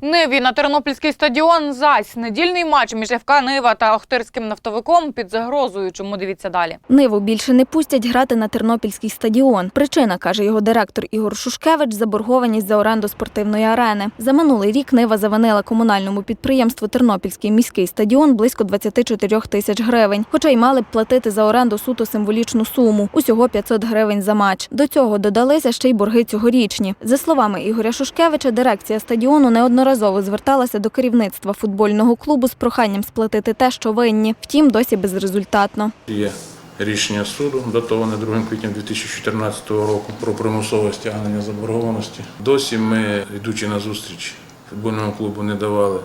Ниві на Тернопільський стадіон зась. Недільний матч між ФК Нива та Охтирським нафтовиком під загрозою. Чому дивіться далі? Ниву більше не пустять грати на Тернопільський стадіон. Причина, каже його директор Ігор Шушкевич, заборгованість за оренду спортивної арени. За минулий рік Нива завинила комунальному підприємству Тернопільський міський стадіон близько 24 тисяч гривень. Хоча й мали б платити за оренду суто символічну суму усього 500 гривень за матч. До цього додалися ще й борги цьогорічні. За словами Ігоря Шушкевича, дирекція стадіону неодноразово зверталася до керівництва футбольного клубу з проханням сплатити те, що винні. Втім, досі безрезультатно. Є рішення суду, датоване 2 квітня 2014 року про примусове стягнення заборгованості. Досі ми, йдучи на зустріч футбольному клубу, не давали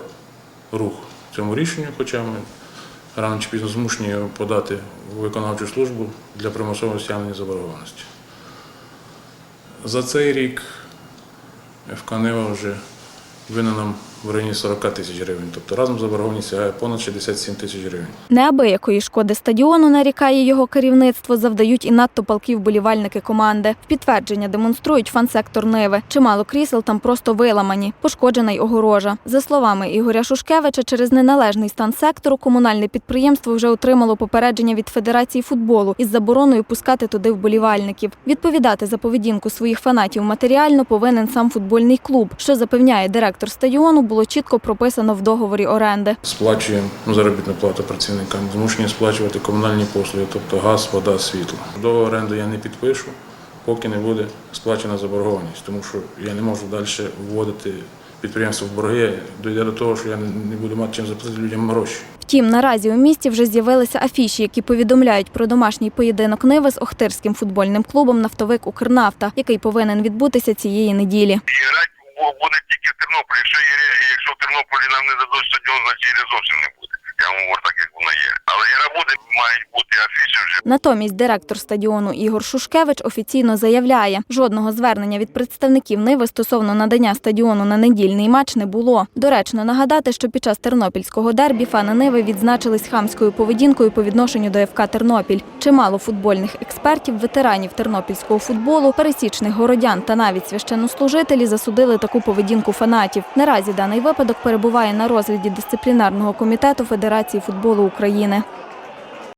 рух цьому рішенню, хоча ми рано чи пізно змушені подати у виконавчу службу для примусового стягнення заборгованості. За цей рік ФК Нива вже винна нам в районі 40 тисяч гривень, тобто разом заборгованість сягає понад 67 тисяч гривень. Неабиякої шкоди стадіону, нарікає його керівництво, завдають і надто палки вболівальники команди. В підтвердження демонструють фан-сектор Ниви. Чимало крісел там просто виламані, пошкоджена й огорожа. За словами Ігоря Шушкевича, через неналежний стан сектору комунальне підприємство вже отримало попередження від Федерації футболу із забороною пускати туди вболівальників. Відповідати за поведінку своїх фанатів матеріально повинен сам футбольний клуб, що запевняє директор стадіону, було чітко прописано в договорі оренди. Сплачуємо заробітну плату працівникам, змушені сплачувати комунальні послуги, тобто газ, вода, світло. До оренду я не підпишу, поки не буде сплачена заборгованість, тому що я не можу далі вводити підприємство в борги. Дойде до того, що я не буду мати чим заплатити людям гроші. Втім, наразі у місті вже з'явилися афіші, які повідомляють про домашній поєдинок Ниви з Охтирським футбольним клубом Нафтовик Укрнафта, який повинен відбутися цієї неділі. І грати бу- буде тільки в Тернополі. Якщо, якщо в Тернополі нам не дадуть стадіон, значить зовсім не буде. Я вам говорю так, як воно є. Але гра буде, мають бути афіші. Натомість директор стадіону Ігор Шушкевич офіційно заявляє, жодного звернення від представників Ниви стосовно надання стадіону на недільний матч не було. Доречно нагадати, що під час тернопільського дербі фани Ниви відзначились хамською поведінкою по відношенню до ФК Тернопіль. Чимало футбольних експертів, ветеранів тернопільського футболу, пересічних городян та навіть священнослужителі засудили таку поведінку фанатів. Наразі даний випадок перебуває на розгляді дисциплінарного комітету Федерації футболу України.